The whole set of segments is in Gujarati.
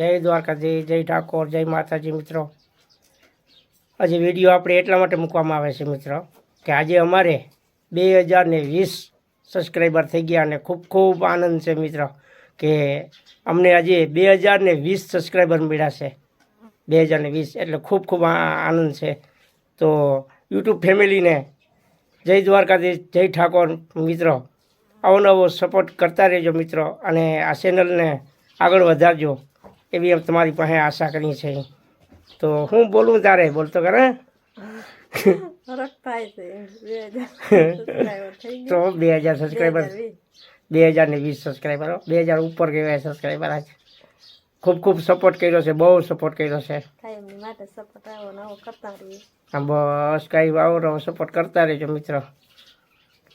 જય દ્વારકાધી જય ઠાકોર, જય માતાજી મિત્રો. આજે વીડિયો આપણે એટલા માટે મૂકવામાં આવે છે મિત્રો કે આજે અમારે બે હજાર ને વીસ સબસ્ક્રાઈબર થઈ ગયા અને ખૂબ ખૂબ આનંદ છે મિત્રો કે અમને આજે બે હજાર ને વીસ સબસ્ક્રાઈબર મળ્યા છે. બે હજાર ને વીસ એટલે ખૂબ ખૂબ આનંદ છે. તો યુટ્યુબ ફેમિલીને જય દ્વારકાધી જય ઠાકોર મિત્રો. અવનવો સપોર્ટ કરતા રહેજો મિત્રો અને આ ચેનલને આગળ વધારજો. એવી અમે તમારી પાસે આશા કરી છે. તો હું બોલું તારે? બોલતો કરે તો બે હજાર સબસ્ક્રાઈબર બે હજાર ને વીસ સબસ્ક્રાઈબરો બે હજાર ઉપર કહેવાય સબસ્ક્રાઈબર આજે. ખૂબ ખૂબ સપોર્ટ કર્યો છે બહુ સપોર્ટ કર્યો છે. બસ કાંઈ આવો રહો સપોર્ટ કરતા રહેજો મિત્રો.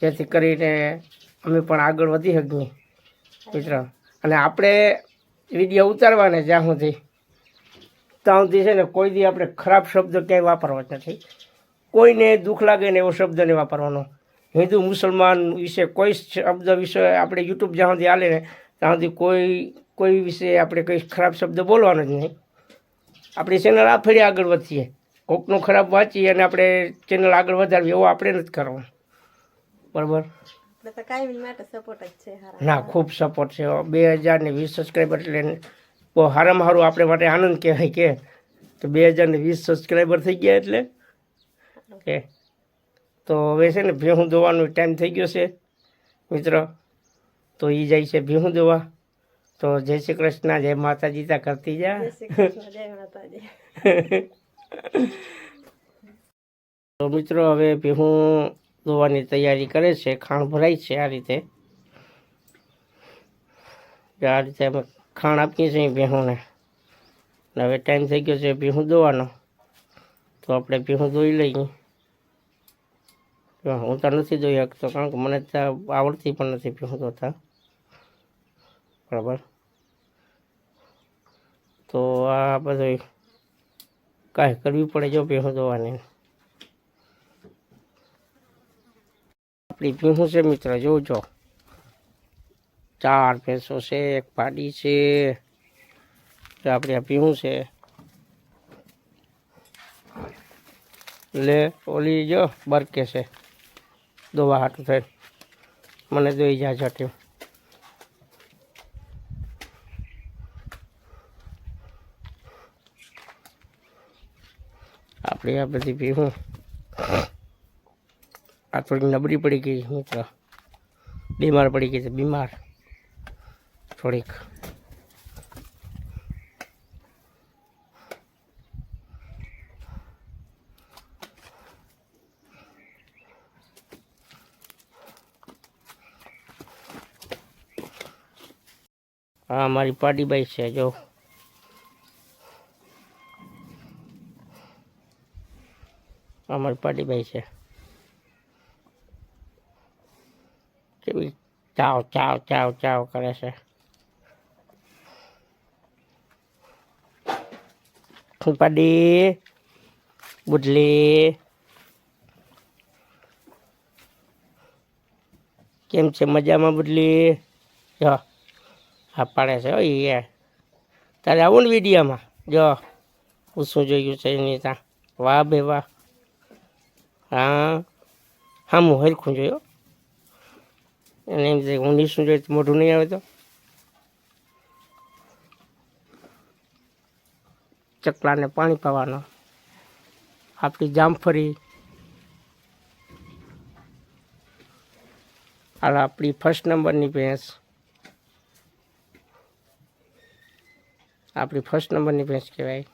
જેથી કરીને અમે પણ આગળ વધી શકીએ. મિત્રો અને આપણે વીડિયો ઉતારવાને જ્યાં સુધી. ત્યાં સુધી છે ને કોઈ દી આપણે ખરાબ શબ્દ ક્યાંય વાપરવા જ નથી. કોઈને દુઃખ લાગે ને એવો શબ્દ નહીં વાપરવાનો. હિન્દુ મુસલમાન વિશે કોઈ શબ્દ વિશે આપણે યુટ્યુબ જ્યાં સુધી હાલે ને, ત્યાં સુધી કોઈ કોઈ વિશે આપણે કંઈ ખરાબ શબ્દ બોલવાનો જ નહીં. આપણી ચેનલ આ ફેરી આગળ વધીએ. કોકનું ખરાબ વાંચીએ અને આપણે ચેનલ આગળ વધારવી એવો આપણે નથી કરવાનું. બરાબર? ના ખૂબ સપોર્ટ છે. બે હજાર ને વીસ સબસ્ક્રાઈબર એટલે બહુ સારામાં હારું આપણે માટે આનંદ કહેવાય કે. તો બે હજાર ને વીસ સબસ્ક્રાઈબર થઈ ગયા એટલે કે. તો હવે છે ને ભેહું દોવાનો ટાઈમ થઈ ગયો છે મિત્ર. તો એ જાય છે ભેહું દોવા. તો જય શ્રી કૃષ્ણ જય માતાજી તા કરતી જા. તો મિત્રો હવે ભેહું દોવાની તૈયારી કરે છે, ખાણ ભરાય છે આ રીતે. આ રીતે અમે ખાણ આપીએ છીએ ભેહુંને. હવે ટાઈમ થઈ ગયો છે ભેહું ધોવાનો. તો આપણે ભેહું ધોઈ લઈએ. હું તો નથી ધોઈ શકતો, કારણ કે મને ત્યાં આવડતી પણ નથી ભેહું ધોતા. બરાબર? તો આ બધું કાંઈ કરવી પડે જો ભેહું દોવાની આપણી ભીહું છે મિત્ર, જોજો. ચાર ભેંસો છે, એક પાડી છે. તો આપણી આ ભીહું છે. લે, ઓલી જો, બરકે છે. દોવા હાટું થઈ મને દોઈ જા જટ્યું આપણી આ બધી ભીહું આ થોડીક નબળી પડી ગઈ મિત્ર. બીમાર પડી ગઈ છે, બીમાર. થોડીક. હા, મારી પાડીબાઈ છે, જો. આ મારી પાડીબાઈ છે. કેવી ચાવ ચાવ ચાવ ચાવ કરે છે પાડી બુડલી કેમ છે મજામાં બુડલી જો હા પાડે છે ઓ એ તારે આવું ને વિડીયામાં જો હું શું જોયું છે એની ત્યાં વાહ બે વાહ હા હા હું હરખું જોયો અને એમ છે હું નીસું જોઈએ મોઢું નહીં આવે તો. ચકલાને પાણી પાવાનો. આપણી જામફળી હાલ આપણી ફર્સ્ટ નંબરની ભેંસ. આપણી ફર્સ્ટ નંબરની ભેંસ કહેવાય.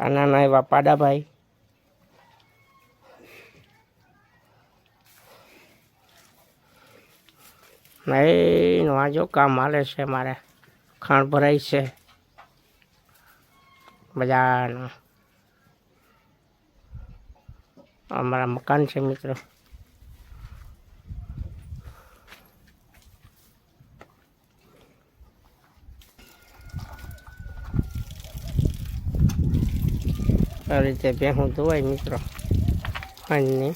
આ નાના એવા પાડાભાઈ. નહીં વાંચો કામ હાલે છે મારે. ખાણ ભરાય છે. મજાનું અમારા મકાન છે મિત્રો. આ રીતે ભેહું ધોવાય મિત્રો. ખાંડની